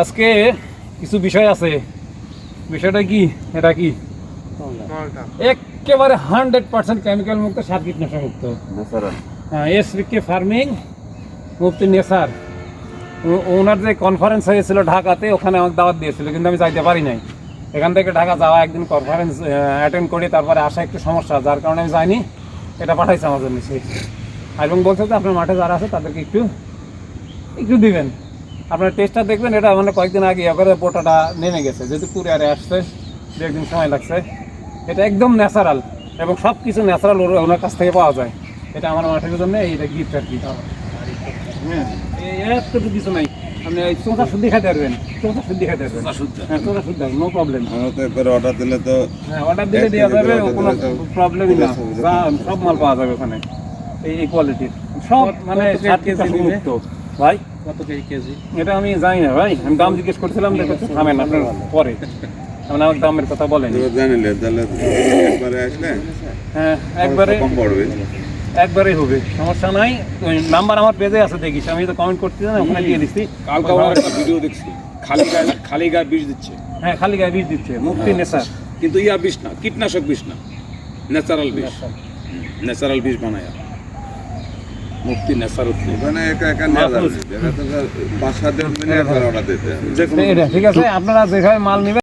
আজকে কিছু বিষয় আছে। বিষয়টা কি? এটা কি? একেবারে হান্ড্রেড পার্সেন্ট কেমিক্যাল মুক্ত সার কীটনাশক মুক্ত এসপিকে ফার্মিং মুফতি নেসার ও- ওনার যে কনফারেন্স হয়েছিল ঢাকাতে ওখানে আমাকে দাওয়াত দিয়েছিল কিন্তু আমি যাইতে পারি নাই। এখান থেকে ঢাকা যাওয়া একদিন কনফারেন্স অ্যাটেন্ড করি তারপরে আসা একটু সমস্যা যার কারণে আমি যাইনি। এটা পাঠাইছে আমার জন্য সে এবং বলছে যে আপনার মাঠে যারা আছে তাদেরকে একটু একটু দিবেন। আপনার টেস্টটা দেখবেন এটা মানে কয়েকদিন আগে এবারে বোটাটা নেমে গেছে। যেহেতু কুরিয়ারে আসছে দু একদিন সময় লাগছে। এটা একদম ন্যাচারাল এবং সব কিছু ন্যাচারাল ওর ওনার কাছ থেকে পাওয়া যায়। এটা আমার মাঠের জন্য এইটা গিফট আর কি। হ্যাঁ। এই এতটুকু কিছু নাই। আপনি এই চোখা শুদ্ধি খাইতে পারবেন। চোখা শুদ্ধি খাইতে পারবেন। হ্যাঁ চোখা শুদ্ধি নো প্রবলেম অর্ডার দিলে তো হ্যাঁ অর্ডার দিলে দেওয়া যাবে কোনো প্রবলেমই না। সব মাল পাওয়া যাবে ওখানে। এই কোয়ালিটির সব মানে সাত কেজি কেজি মুক্ত। ভাই? কত কেজি এটা আমি জানি না ভাই। আমি দাম জিজ্ঞেস করছিলাম দেখো থামেন আপনার পরে। মানে আমার দামের কথা বলেন। জানিলে তাহলে একবারে আসলে হ্যাঁ একবারে কম পড়বে। একবারেই হবে সমস্যা নাই। ওই নাম্বার আমার পেজে আছে দেখিস। আমি তো কমেন্ট করছি না ওখানে দিয়ে দিচ্ছি কালকে আমার একটা ভিডিও দেখছি। খালি গায়ে খালি গায়ে বিষ দিচ্ছে। হ্যাঁ খালি গায়ে বীজ দিচ্ছে মুক্তি নেশা। কিন্তু ইয়া বিষ না কীটনাশক বিষ না ন্যাচারাল বিষ। ন্যাচারাল বিষ বানায়। মুক্তি ন্যাচারাল মানে এটা একা যাবে। দিন মিলে দিতে। ঠিক আছে আপনারা যেভাবে মাল নেবেন